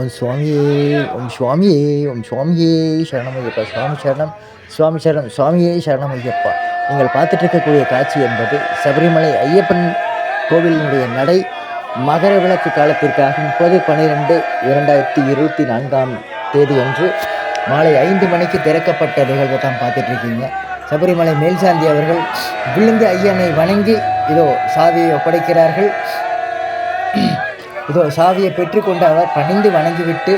ஓம் சுவாமியே ஓம் சுவாமியே ஓம் சுவாமியே சரணம் ஐயப்பா சுவாமி சரணம் சுவாமி சரணம் சுவாமியே சரணம் ஐயப்பா நீங்கள் பார்த்துட்டு இருக்கக்கூடிய காட்சி என்பது சபரிமலை ஐயப்பன் கோவிலினுடைய நடை மகர விளக்கு காலத்திற்காக முப்பது பன்னிரெண்டு இரண்டாயிரத்தி இருபத்தி நான்காம் தேதி அன்று மாலை ஐந்து மணிக்கு திறக்கப்பட்ட நிகழ்வை தான் பார்த்துட்ருக்கீங்க சபரிமலை மேல்சாந்தி அவர்கள் விழுந்து ஐயனை வணங்கி இதோ சாவியை ஒப்படைக்கிறார்கள். இதோ சாவியை பெற்றுக்கொண்டு அவர் பணிந்து வணங்கிவிட்டு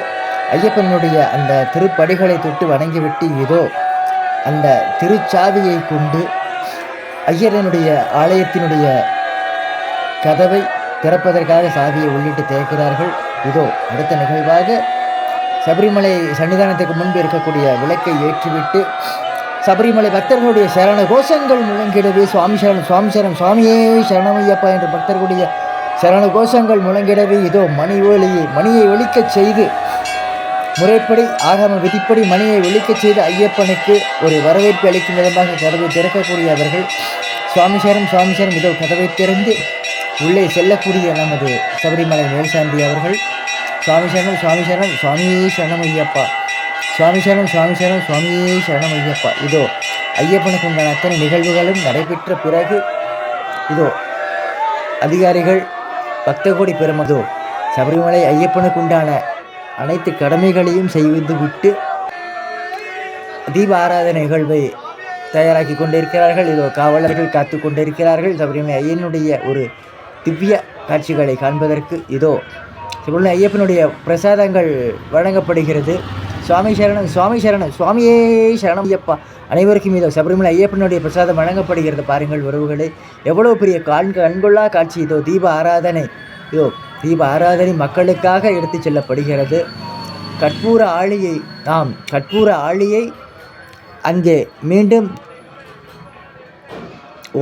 ஐயப்பனுடைய அந்த திருப்படிகளை தொட்டு வணங்கிவிட்டு இதோ அந்த திருச்சாவியை கொண்டு ஐயரனுடைய ஆலயத்தினுடைய கதவை திறப்பதற்காக சாவியை உள்ளிட்டு திறக்கிறார்கள். இதோ அடுத்த நிகழ்வாக சபரிமலை சன்னிதானத்துக்கு முன்பு இருக்கக்கூடிய விளக்கை ஏற்றிவிட்டு சபரிமலை பக்தர்களுடைய சரண கோஷங்கள் முழங்கிடவே. சுவாமி சரணம் சுவாமி சரணம் சுவாமியே சரணமையப்பா என்ற பக்தர்களுடைய சரண கோஷங்கள் முழங்கிடவே இதோ மணி ஒளியை மணியை ஒழிக்கச் செய்து. முறைப்படி ஆகம விதிப்படி மணியை ஒழிக்கச் செய்து ஐயப்பனுக்கு ஒரு வரவேற்பு அளிக்கும் விதமாக கதவை திறக்கக்கூடிய அவர்கள் சுவாமி சுவாமிசாரம் சுவாமி இதோ கதவை திறந்து உள்ளே செல்லக்கூடிய நமது சபரிமலை மேல்சாந்தி அவர்கள் சுவாமி சரணம் சுவாமி சரணம் சுவாமியே சரணம் ஐயப்பா சுவாமி சரணம் சுவாமி சரணம் சுவாமியே சரணம் ஐயப்பா இதோ ஐயப்பனுக்கு உண்டான அத்தனை நிகழ்வுகளும் நடைபெற்ற பிறகு இதோ அதிகாரிகள் பக்தகோடி பெருமதோ சபரிமலை ஐயப்பனுக்கு உண்டான அனைத்து கடமைகளையும் செய்து விட்டு தீப ஆராதனை நிகழ்வை தயாராக்கி கொண்டிருக்கிறார்கள். இதோ காவலர்கள் காத்து கொண்டிருக்கிறார்கள். சபரிமலை ஐயனுடைய ஒரு திவ்ய காட்சிகளை காண்பதற்கு இதோ சபரிமலை ஐயப்பனுடைய பிரசாதங்கள் வழங்கப்படுகிறது. சுவாமி சரணம் சுவாமி சரணம் சுவாமியே சரணம் ஐயப்பா. அனைவருக்கும் இதோ சபரிமலை ஐயப்பனுடைய பிரசாதம் வழங்கப்படுகிறது. பாருங்கள் உறவுகளே எவ்வளோ பெரிய காண் கண்கொள்ளா காட்சி இதோ தீப ஆராதனை. இதோ தீப ஆராதனை மக்களுக்காக எடுத்து செல்லப்படுகிறது. கற்பூர ஆழியை ஆம் கற்பூர ஆழியை அங்கே மீண்டும்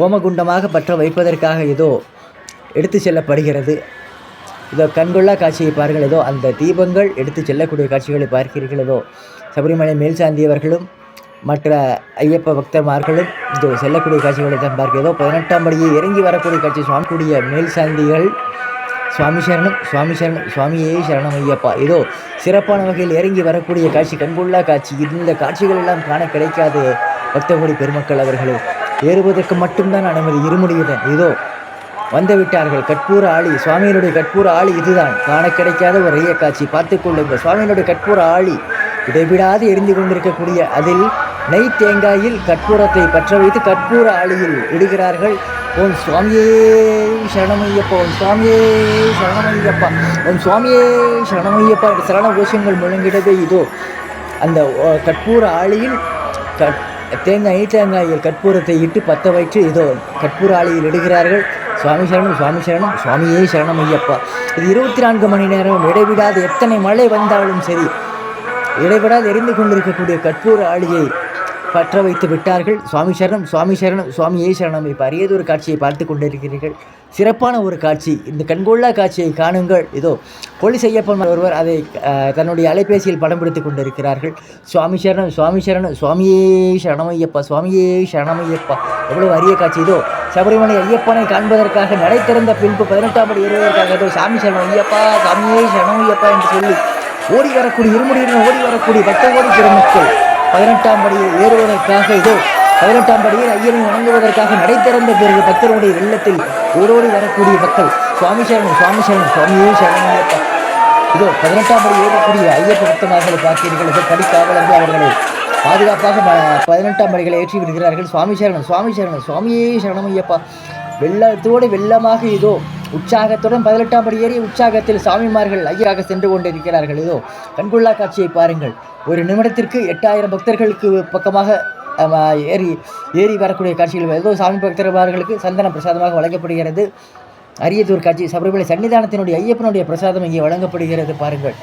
ஓமகுண்டமாக பற்ற வைப்பதற்காக இதோ எடுத்து செல்லப்படுகிறது. இதோ கண்கொள்ளா காட்சியை பாருங்கள் ஏதோ அந்த தீபங்கள் எடுத்து செல்லக்கூடிய காட்சிகளை பார்க்கிறீர்கள் ஏதோ சபரிமலை மேல்சாந்தியவர்களும் மற்ற ஐயப்ப பக்தர்மார்களும் இதோ செல்லக்கூடிய காட்சிகளை தான் பார்க்க ஏதோ பதினெட்டாம் படியை இறங்கி வரக்கூடிய காட்சி. சுவாமி கூடிய மேல்சாந்திகள் சுவாமி சரணம் சுவாமி சரணம் சுவாமியே சரணம் ஐயப்பா. இதோ சிறப்பான வகையில் இறங்கி வரக்கூடிய காட்சி கண்கொள்ளா காட்சி. இந்த காட்சிகள் எல்லாம் காண கிடைக்காது பக்தகோடி பெருமக்கள் அவர்களே. ஏறுவதற்கு மட்டும்தான் அனுமதி இருமுடியுடன். இதோ வந்துவிட்டார்கள். கற்பூர ஆளி. சுவாமியினுடைய கற்பூர ஆளி இதுதான். காண கிடைக்காத ஒரு ஐய காட்சி. பார்த்து கொள்ளுங்கள். சுவாமியினுடைய கற்பூர ஆளி. இடைவிடாது எரிந்து கொண்டிருக்கக்கூடிய அதில் நெய் தேங்காயில் கற்பூரத்தை பற்ற வைத்து கற்பூர ஆளியில் இடுகிறார்கள். ஓம் சுவாமியே சரணமையப்பா ஓம் சுவாமியே சரணமையப்பா ஓம் சுவாமியே சரணமையப்பா என்ற சரண கோஷங்கள் முழங்கிடவே இதோ. அந்த ஓ, கற்பூர ஆளியில் கட் தேங்காய் தேங்காயில் கற்பூரத்தை இட்டு பற்ற வைத்து இதோ கற்பூர ஆளியில் இடுகிறார்கள். சுவாமி சரணம் சுவாமி சரணம் சுவாமியே சரணம் ஐயப்பா. இது இருபத்தி நான்கு மணி நேரம். இடைவிடாது எத்தனை மழை வந்தாலும் சரி இடைவிடாது எரிந்து கொண்டிருக்கக்கூடிய கற்பூர ஆளியை பற்ற வைத்து விட்டார்கள். சுவாமி சரணம் சுவாமி சரணம் சுவாமியே சரணம் இப்போ அரியதொரு காட்சியை பார்த்து கொண்டிருக்கிறீர்கள். சிறப்பான ஒரு காட்சி. இந்த கண்கொள்ளா காட்சியை காணுங்கள். இதோ போலீஸ் ஐயப்பன் ஒருவர் அதை தன்னுடைய அலைபேசியில் படம் பிடித்து கொண்டிருக்கிறார்கள். சுவாமி சரணம் சுவாமி சரணம் சுவாமியே சரணமையப்பா சுவாமியே சரணமையப்பா எவ்வளோ அரிய காட்சி. இதோ சபரிமலை ஐயப்பனை காண்பதற்காக நடை திறந்த பின்பு பதினெட்டாம் படி ஏறுவதற்காக இதோ சாமி சரணம் ஐயப்பா சாமியே சரணமையப்பா என்று சொல்லி ஓடி வரக்கூடிய இருமுடியுடன் ஓடி வரக்கூடிய பக்த கோடி பெருமக்கள். பதினெட்டாம் படியில் ஏறுவதற்காக இதோ பதினெட்டாம் படியில் ஐயனை வணங்குவதற்காக நடை திறந்த பிறகு பக்தருடைய வெள்ளத்தில் ஓடோடி வரக்கூடிய மக்கள் சுவாமி சரணம் சுவாமி சரணம் சுவாமியே சரணம் இதோ பதினெட்டாம் படி ஏறக்கூடிய ஐயப்ப பக்தமார்களை பார்க்கிறீர்கள் இதோ படிக்காவலர்கள் அவர்களை பாதுகாப்பாக பதினெட்டாம் படிகளை ஏற்றி விடுகிறார்கள். சுவாமி சரணம் சுவாமி சரணம் சுவாமியே சரணம் ஐயப்பா. வெள்ளத்தோடு வெள்ளமாக இதோ உற்சாகத்துடன் பதினெட்டாம் படி ஏறி உற்சாகத்தில் சாமிமார்கள் ஐயராக சென்று கொண்டிருக்கிறார்கள். இதோ கண்கொள்ளா காட்சியை பாருங்கள். ஒரு நிமிடத்திற்கு எட்டாயிரம் பக்தர்களுக்கு பக்கமாக ஏறி ஏறி வரக்கூடிய காட்சிகள். ஏதோ சாமி பக்தர்மார்களுக்கு சந்தன பிரசாதமாக வழங்கப்படுகிறது. அரியதூர் காட்சி சபரிமலை சன்னிதானத்தினுடைய ஐயப்பனுடைய பிரசாதம் இங்கே வழங்கப்படுகிறது. பாருங்கள்.